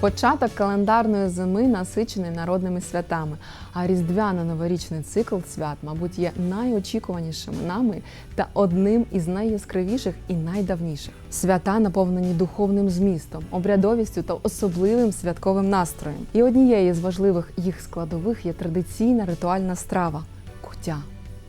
Початок календарної зими насичений народними святами, а різдвяно-новорічний цикл свят, мабуть, є найочікуванішим нами та одним із найяскравіших і найдавніших. Свята наповнені духовним змістом, обрядовістю та особливим святковим настроєм. І однією з важливих їх складових є традиційна ритуальна страва кутя.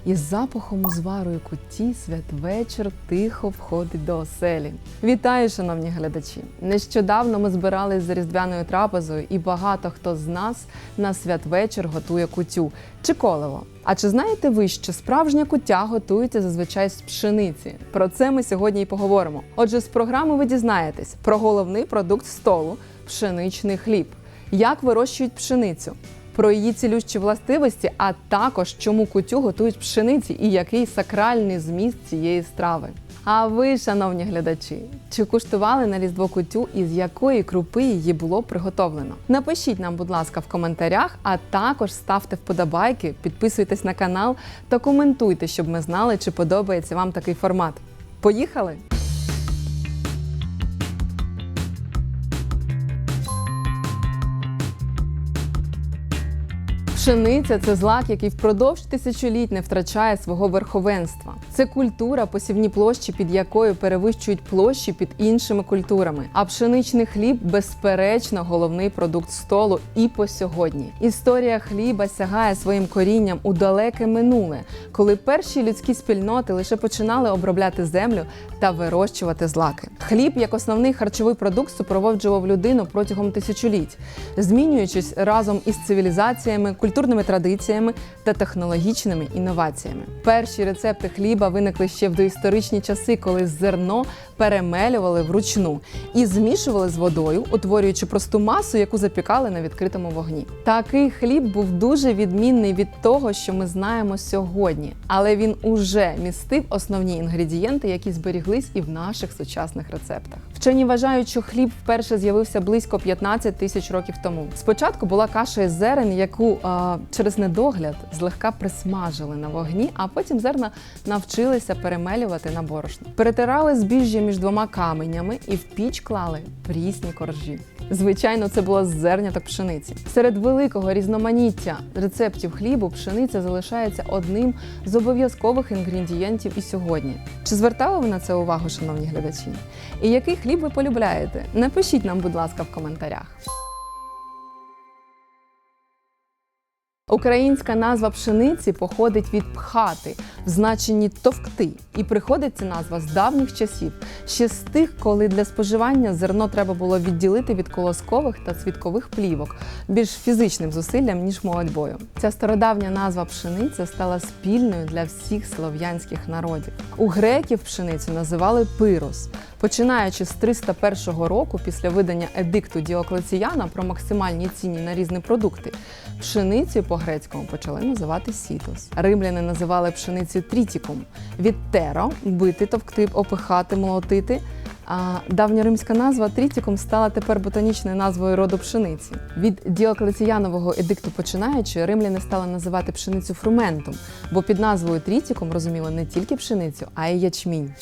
Із запахом зварою куті святвечір тихо входить до оселі. Вітаю, шановні глядачі! Нещодавно ми збирались за різдвяною трапезою, і багато хто з нас на святвечір готує кутю чи колево. А чи знаєте ви, що справжня куття готується зазвичай з пшениці? Про це ми сьогодні і поговоримо. Отже, з програми ви дізнаєтесь про головний продукт столу пшеничний хліб, як вирощують пшеницю, про її цілющі властивості, а також чому кутю готують пшениці і який сакральний зміст цієї страви. А ви, шановні глядачі, чи куштували на різдво кутю і з якої крупи її було приготовлено? Напишіть нам, будь ласка, в коментарях, а також ставте вподобайки, підписуйтесь на канал та коментуйте, щоб ми знали, чи подобається вам такий формат. Поїхали! Пшениця це злак, який впродовж тисячоліть не втрачає свого верховенства. Це культура, посівні площі, під якою перевищують площі під іншими культурами. А пшеничний хліб безперечно головний продукт столу і по сьогодні. Історія хліба сягає своїм корінням у далеке минуле, коли перші людські спільноти лише починали обробляти землю та вирощувати злаки. Хліб як основний харчовий продукт супроводжував людину протягом тисячоліть, змінюючись разом із цивілізаціями, культурними традиціями та технологічними інноваціями. Перші рецепти хліба виникли ще в доісторичні часи, коли зерно перемелювали вручну і змішували з водою, утворюючи просту масу, яку запікали на відкритому вогні. Такий хліб був дуже відмінний від того, що ми знаємо сьогодні, але він уже містив основні інгредієнти, які зберіглись і в наших сучасних рецептах. Вчені вважають, що хліб вперше з'явився близько 15 тисяч років тому. Спочатку була каша із зерен, яку а, через недогляд злегка присмажили на вогні, а потім зерна навчилися перемелювати на борошно. Перетирали збіжжя між двома каменями і в піч клали прісні коржі. Звичайно, це було з зерняток пшениці. Серед великого різноманіття рецептів хлібу пшениця залишається одним з обов'язкових інгредієнтів і сьогодні. Чи звертали ви на це увагу, шановні глядачі? І який хліб ви полюбляєте? Напишіть нам, будь ласка, в коментарях. Українська назва пшениці походить від пхати в значенні товкти, і приходить ця назва з давніх часів, ще з тих, коли для споживання зерно треба було відділити від колоскових та цвіткових плівок більш фізичним зусиллям ніж молодьбою. Ця стародавня назва пшениця стала спільною для всіх слов'янських народів. У греків пшеницю називали пирос. Починаючи з 301 року, після видання едикту Діоклеціяна про максимальні ціні на різні продукти, пшеницею по-грецькому почали називати сітос. Римляни називали пшеницю трітікум від теро бити, товкти, опихати, молотити. А давньоримська назва трітікум стала тепер ботанічною назвою роду пшениці. Від Діоклеціянового едикту починаючи, римляни стали називати пшеницю фрументом, бо під назвою трітікум розуміли не тільки пшеницю, а й ячмінь.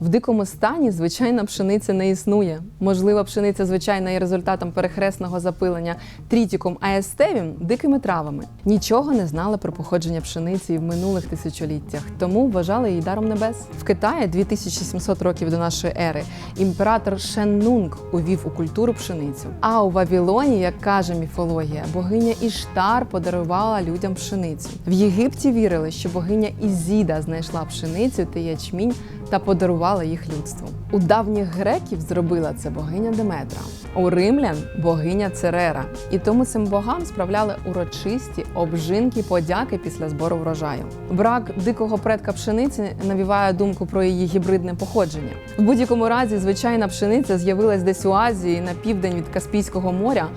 В дикому стані звичайна пшениця не існує. Можливо, пшениця звичайна є результатом перехресного запилення трітіком аестевім дикими травами. Нічого не знали про походження пшениці в минулих тисячоліттях, тому вважали її даром небес. В Китаї 2700 років до нашої ери імператор Шеннунг увів у культуру пшеницю. А у Вавилоні, як каже міфологія, богиня Іштар подарувала людям пшеницю. В Єгипті вірили, що богиня Ізіда знайшла пшеницю та ячмінь та подарувала їх людству. У давніх греків зробила це богиня Деметра, у римлян богиня Церера. І тому цим богам справляли урочисті обжинки подяки після збору врожаю. Брак дикого предка пшениці навіває думку про її гібридне походження. В будь-якому разі, звичайна пшениця з'явилась десь у Азії на південь від Каспійського моря.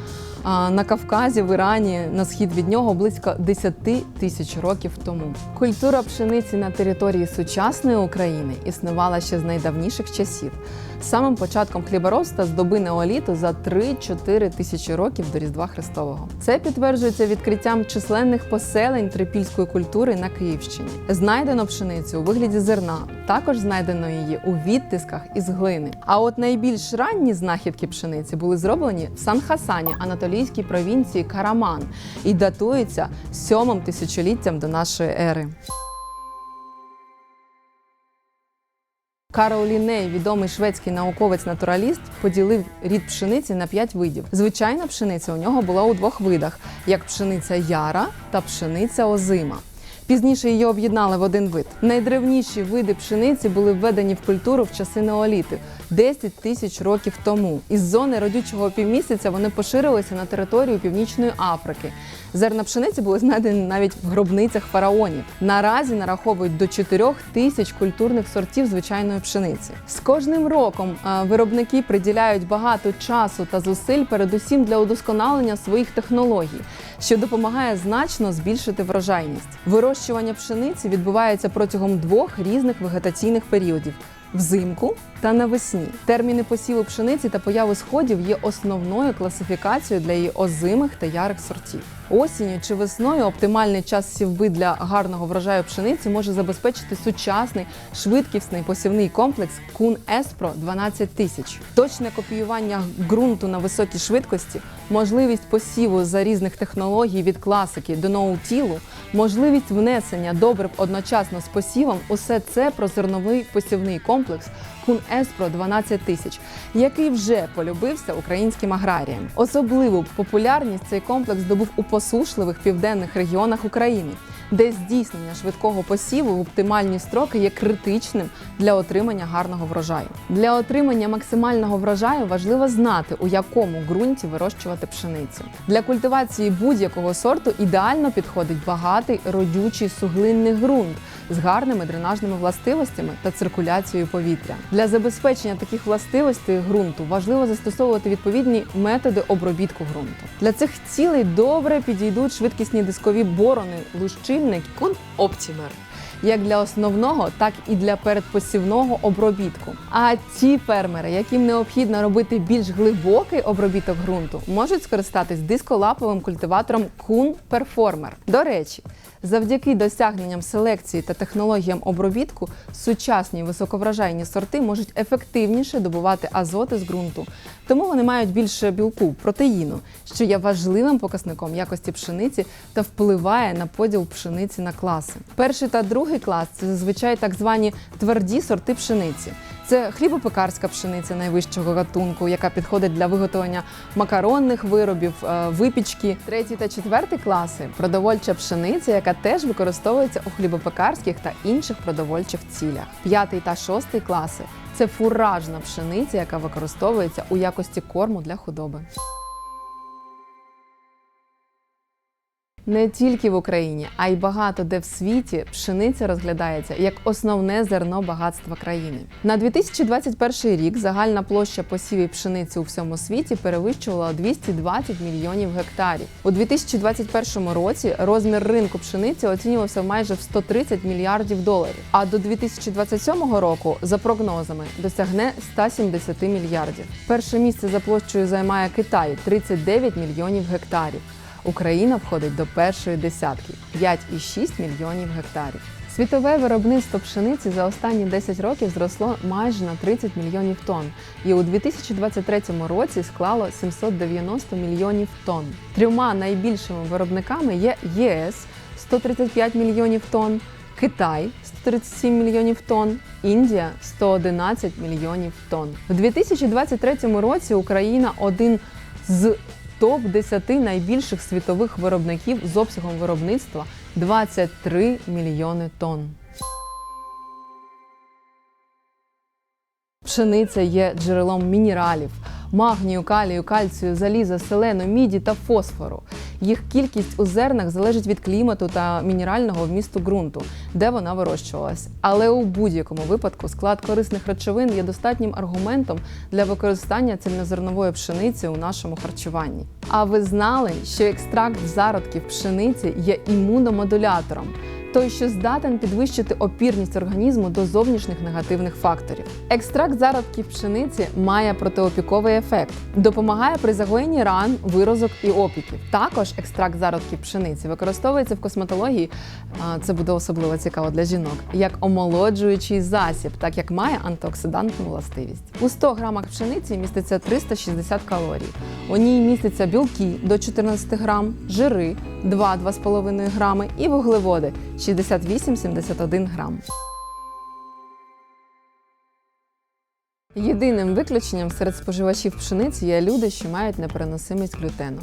На Кавказі, в Ірані, на схід від нього близько 10 тисяч років тому. Культура пшениці на території сучасної України існувала ще з найдавніших часів. Самим початком хліборобства з доби неоліту за 3-4 тисячі років до Різдва Христового. Це підтверджується відкриттям численних поселень трипільської культури на Київщині. Знайдено пшеницю у вигляді зерна, Також знайдено її у відтисках із глини. А от найбільш ранні знахідки пшениці були зроблені в Сан-Хасані, Анатолійській провінції Караман, і датуються сьомим тисячоліттям до нашої ери. Карл Ліней, відомий шведський науковець-натураліст, поділив рід пшениці на п'ять видів. Звичайна пшениця у нього була у двох видах: як пшениця яра та пшениця озима. Пізніше її об'єднали в один вид. Найдревніші види пшениці були введені в культуру в часи неоліту 10 тисяч років тому. Із зони родючого півмісяця вони поширилися на територію Північної Африки. Зерна пшениці були знайдені навіть в гробницях фараонів. Наразі нараховують до 4 тисяч культурних сортів звичайної пшениці. З кожним роком е, виробники приділяють багато часу та зусиль, передусім для удосконалення своїх технологій, що допомагає значно збільшити врожайність. Вирощування пшениці відбувається протягом двох різних вегетаційних періодів. Взимку та навесні терміни посіву пшениці та появи сходів є основною класифікацією для її озимих та ярих сортів. Осінню чи весною оптимальний час сівби для гарного врожаю пшениці може забезпечити сучасний швидкісний посівний комплекс Кун Еспро 12 тисяч. Точне копіювання ґрунту на високій швидкості, можливість посіву за різних технологій від класики до ноутілу, можливість внесення добрив одночасно з посівом усе це про зерновий посівний комплекс Кун Еспро 12 тисяч, який вже полюбився українським аграріям. Особливу популярність цей комплекс здобув у посушливих південних регіонах України, де здійснення швидкого посіву в оптимальні строки є критичним для отримання гарного врожаю. Для отримання максимального врожаю важливо знати, у якому ґрунті вирощувати пшеницю. Для культивації будь-якого сорту ідеально підходить багатий родючий суглинний ґрунт з гарними дренажними властивостями та циркуляцією повітря. Для забезпечення таких властивостей ґрунту важливо застосовувати відповідні методи обробітку ґрунту. Для цих цілей добре підійдуть швидкісні дискові борони, лущильник Кун Оптімер. Як для основного, так і для передпосівного обробітку. А ті фермери, яким необхідно робити більш глибокий обробіток ґрунту, можуть скористатись дисколаповим культиватором Kun Performer. До речі, завдяки досягненням селекції та технологіям обробітку, сучасні високоврожайні сорти можуть ефективніше добувати азоти з ґрунту, тому вони мають більше білку, протеїну, що є важливим показником якості пшениці та впливає на поділ пшениці на класи. Перший та другий клас це зазвичай так звані тверді сорти пшениці. Це хлібопекарська пшениця найвищого гатунку, яка підходить для виготовлення макаронних виробів, е, випічки. Третій та четвертий класи продовольча пшениця, яка теж використовується у хлібопекарських та інших продовольчих цілях. П'ятий та шостий класи це фуражна пшениця, яка використовується у якості корму для худоби. Не тільки в Україні, а й багато де в світі пшениця розглядається як основне зерно багатства країни. На 2021 рік загальна площа посівів пшениці у всьому світі перевищувала 220 мільйонів гектарів. У 2021 році розмір ринку пшениці оцінювався в майже в 130 мільярдів доларів. А до 2027 року, за прогнозами, досягне 170 мільярдів. Перше місце за площею займає Китай 39 мільйонів гектарів. Україна входить до першої десятки 5,6 мільйонів гектарів. Світове виробництво пшениці за останні 10 років зросло майже на 30 мільйонів тонн, і у 2023 році склало 790 мільйонів тонн. Трьома найбільшими виробниками є ЄС 135 мільйонів тонн, Китай 137 мільйонів тонн, Індія 111 мільйонів тонн. У 2023 році Україна один з топ-10 найбільших світових виробників з обсягом виробництва 23 мільйони тонн. Пшениця є джерелом мінералів, магнію, калію, кальцію, заліза, селену, міді та фосфору. Їх кількість у зернах залежить від клімату та мінерального вмісту ґрунту, де вона вирощувалась. Але у будь-якому випадку склад корисних речовин є достатнім аргументом для використання цільнозернової пшениці у нашому харчуванні. А ви знали, що екстракт зародків пшениці є імуномодулятором? Той, що здатен підвищити опірність організму до зовнішніх негативних факторів. Екстракт зародків пшениці має протиопіковий ефект, допомагає при загоєнні ран, виразок і опіків. Також екстракт зародків пшениці використовується в косметології. Це буде особливо цікаво для жінок, як омолоджуючий засіб, так як має антиоксидантну властивість. У 100 грамах пшениці міститься 360 калорій. У ній містяться білки до 14 грам, жири 2-2,5 грами і вуглеводи 68-71 грам. Єдиним виключенням серед споживачів пшениці є люди, що мають непереносимість глютену.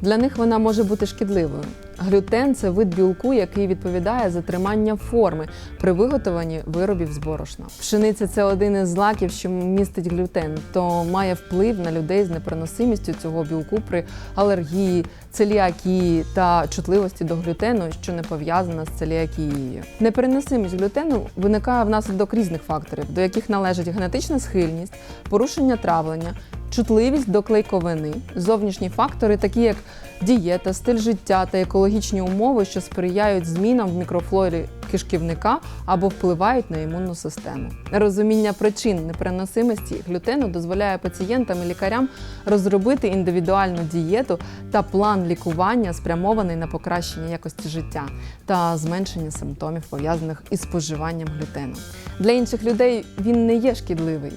Для них вона може бути шкідливою. Глютен це вид білку, який відповідає за тримання форми при виготовленні виробів з борошна. Пшениця це один із злаків, що містить глютен, то має вплив на людей з непереносимістю цього білку при алергії, целіакії та чутливості до глютену, що не пов'язана з целіакією. Непереносимість глютену виникає внаслідок різних факторів, до яких належить генетична схильність, порушення травлення, чутливість до клейковини, зовнішні фактори, такі як дієта, стиль життя та екологічні умови, що сприяють змінам в мікрофлорі кишківника або впливають на імунну систему. Розуміння причин непереносимості глютену дозволяє пацієнтам і лікарям розробити індивідуальну дієту та план лікування, спрямований на покращення якості життя та зменшення симптомів, пов'язаних із споживанням глютену. Для інших людей він не є шкідливий.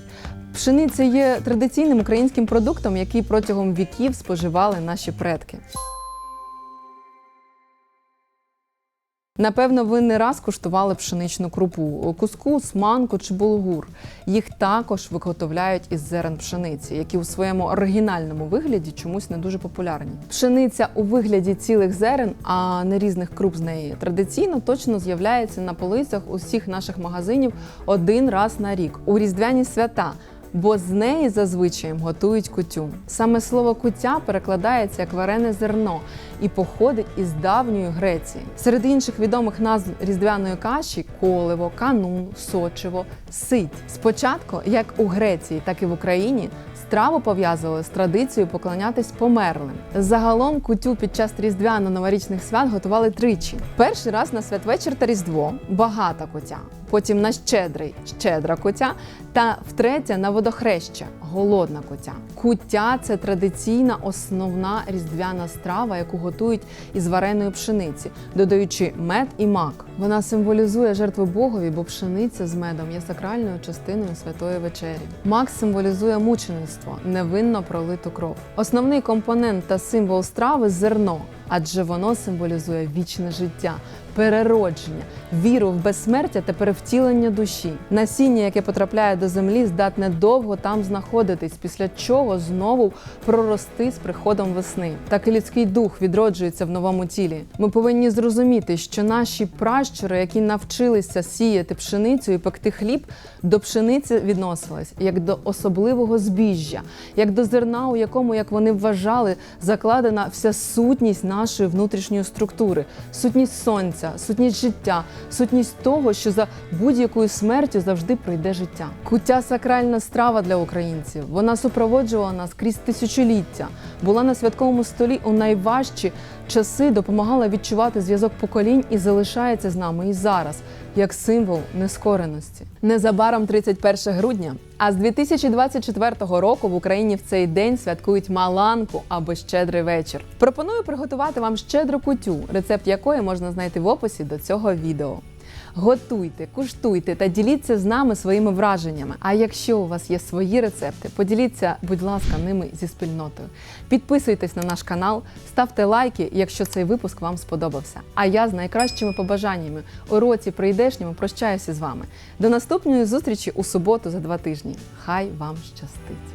Пшениця є традиційним українським продуктом, який протягом віків споживали наші предки. Напевно, ви не раз куштували пшеничну крупу, кускус, манку чи булгур. Їх також виготовляють із зерен пшениці, які у своєму оригінальному вигляді чомусь не дуже популярні. Пшениця у вигляді цілих зерен, а не різних круп з неї, традиційно точно з'являється на полицях усіх наших магазинів один раз на рік у різдвяні свята. Бо з неї зазвичай готують кутю. Саме слово кутя перекладається як варене зерно і походить із давньої Греції. Серед інших відомих назв різдвяної каші коливо, канун, сочево, сить. Спочатку, як у Греції, так і в Україні, страву пов'язували з традицією поклонятись померлим. Загалом кутю під час різдвяно-новорічних свят готували тричі: перший раз на святвечір та різдво багата кутя, потім на щедрий щедра кутя, та втретє на водохреща голодна кутя. Куття це традиційна основна різдвяна страва, яку готують із вареної пшениці, додаючи мед і мак. Вона символізує жертву Богові, бо пшениця з медом є сакральною частиною святої вечері. Мак символізує мучеництво, невинно пролиту кров. Основний компонент та символ страви зерно, адже воно символізує вічне життя, переродження, віру в безсмертя та перевтілення душі. Насіння, яке потрапляє до землі, здатне довго там знаходитись, після чого знову прорости з приходом весни. Так і людський дух відроджується в новому тілі. Ми повинні зрозуміти, що наші пращури, які навчилися сіяти пшеницю і пекти хліб, до пшениці відносились як до особливого збіжжя, як до зерна, у якому, як вони вважали, закладена вся сутність нашої внутрішньої структури, сутність сонця, сутність життя, сутність того, що за будь-якою смертю завжди прийде життя. Куття сакральна страва для українців. Вона супроводжувала нас крізь тисячоліття, була на святковому столі у найважчі часи, допомагала відчувати зв'язок поколінь і залишається з нами і зараз. Як символ нескореності. Незабаром 31 грудня. А з 2024 року в Україні в цей день святкують Маланку або щедрий вечір. Пропоную приготувати вам щедру кутю, рецепт якої можна знайти в описі до цього відео. Готуйте, куштуйте та діліться з нами своїми враженнями. А якщо у вас є свої рецепти, поділіться, будь ласка, ними зі спільнотою. Підписуйтесь на наш канал, ставте лайки, якщо цей випуск вам сподобався. А я з найкращими побажаннями у році прийдешньому прощаюся з вами. До наступної зустрічі у суботу за два тижні. Хай вам щастить!